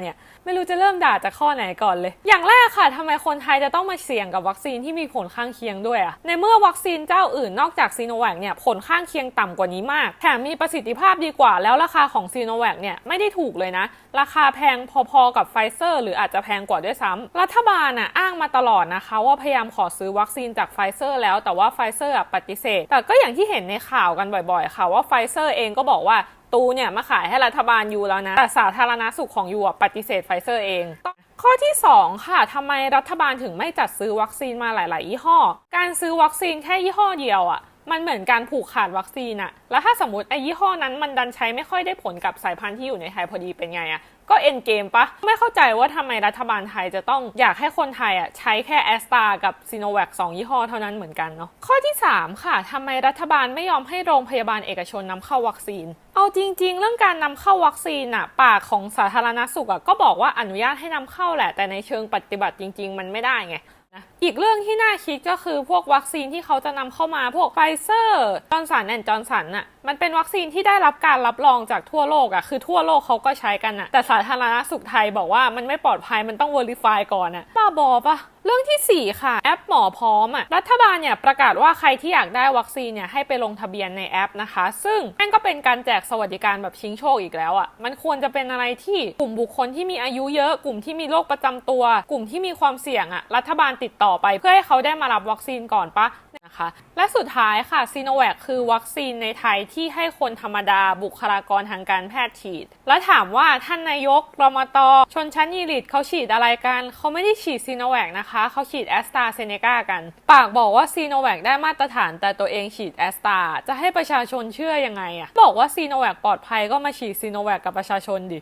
เนี่ยไม่รู้จะเริ่มด่าจากข้อไหนก่อนเลย อย่างแรกค่ะทำไมคนไทยจะต้องมาเสี่ยงกับวัคซีนที่มีผลข้างเคียงด้วยอะในเมื่อวัคซีนเจ้าอื่นนอกจากซีโนแวคเนี่ยผลข้างเคียงต่ำกว่านี้มากแถมมีประสิทธิภาพดีกว่า แล้วราคาของซีโนแวคเนี่ยไม่ได้ถูกเลยนะ ราคาแพงพอๆกับไฟเซอร์ หรืออาจจะแพงกว่าด้วยซ้ำรัฐบาลน่ะอ้างมาตลอดนะคะ ว่าพยายามขอซื้อวัคซีนจากไฟเซอร์แล้วแต่ว่าไฟเซอร์ปฏิเสธ แต่ก็อย่างที่เห็นในข่าวกันบ่อยๆ ค่ะว่าไฟเซอร์เองก็บอกว่า ตูเนี่ยมาขายให้รัฐบาลยูแล้วนะ แต่สาธารณสุขของยูอะปฏิเสธไฟเซอร์เอง ข้อที่ 2 ค่ะทำไมรัฐบาลถึงไม่จัดซื้อวัคซีนมาหลาย ๆ ยี่ห้อ การซื้อวัคซีนแค่ยี่ห้อเดียวอะ่ะ มันเหมือนการผูกขาดวัคซีนอะแล้วถ้าสมมติไอ้ยี่ห้อนั้นมันดันใช้ไม่ค่อยได้ผลกับสายพันธุ์ที่อยู่ในไทยพอดีเป็นไงอะก็เอ็นเกมปะ ไม่เข้าใจว่าทำไมรัฐบาลไทยจะต้องอยากให้คนไทยอะใช้แค่แอสตากับซีโนแวคสองยี่ห้อเท่านั้นเหมือนกันเนาะข้อที่ 3 ค่ะทำไมรัฐบาลไม่ยอมให้โรงพยาบาลเอกชนนำเข้าวัคซีน เอาจริง ๆ เรื่องการนำเข้าวัคซีนอะปากของสาธารณสุขอะก็บอกว่าอนุญาตให้นำเข้าแหละแต่ในเชิงปฏิบัติจริง ๆ มันไม่ได้ไง อีกเรื่องที่น่าคิดก็คือพวกวัคซีนที่เขาจะนำเข้ามาพวกไฟเซอร์จอร์นสันแอนด์จอร์นสันน่ะมันเป็นวัคซีนที่ได้รับการรับรองจากทั่วโลกอะ่ะคือทั่วโลกเขาก็ใช้กันอะ่ะแต่สาธารณสุขไทยบอกว่ามันไม่ปลอดภัยมันต้องวอร์ริฟายก่อนอะ่ะบ้าบอปะ เรื่องทีสี่ 4 ค่ะ แอปหมอพร้อมอะ่ะรัฐบาลเนี่ยประกาศว่าใครที่อยากได้วัคซีนเนี่ยให้ไปลงทะเบียนในแอปนะคะ ซึ่งนั่นก็เป็นการแจกสวัสดิการแบบชิงโชคอีกแล้วอะ่ะมันควรจะเป็นอะไรที่กลุ่มบุคคลที่มีอายุเยอะ กลุ่มที่มีโรคประจำตัว กลุ่มที่มีความเสี่ยงอะ่ะรัฐบาลติดต่อไปเพื่อให้เขาได้มารับวัคซีนก่อนปะนะคะและสุดท้ายค่ะซีโนแวคคือวัคซีนในไทยที่ให้คนธรรมดาบุคลากรทางการแพทย์ฉีด แล้วถามว่าท่านนายกรมตชนชั้นยีริตเขาฉีดอะไรกันเขาไม่ได้ฉีดซีโนแวคนะคะเขาฉีดแอสตราเซเนกากัน ปากบอกว่าซีโนแวคได้มาตรฐาน แต่ตัวเองฉีดแอสตราจะให้ประชาชนเชื่อยังไงอะบอกว่าซีโนแวคปลอดภัยก็มาฉีดซีโนแวคกับประชาชนดิ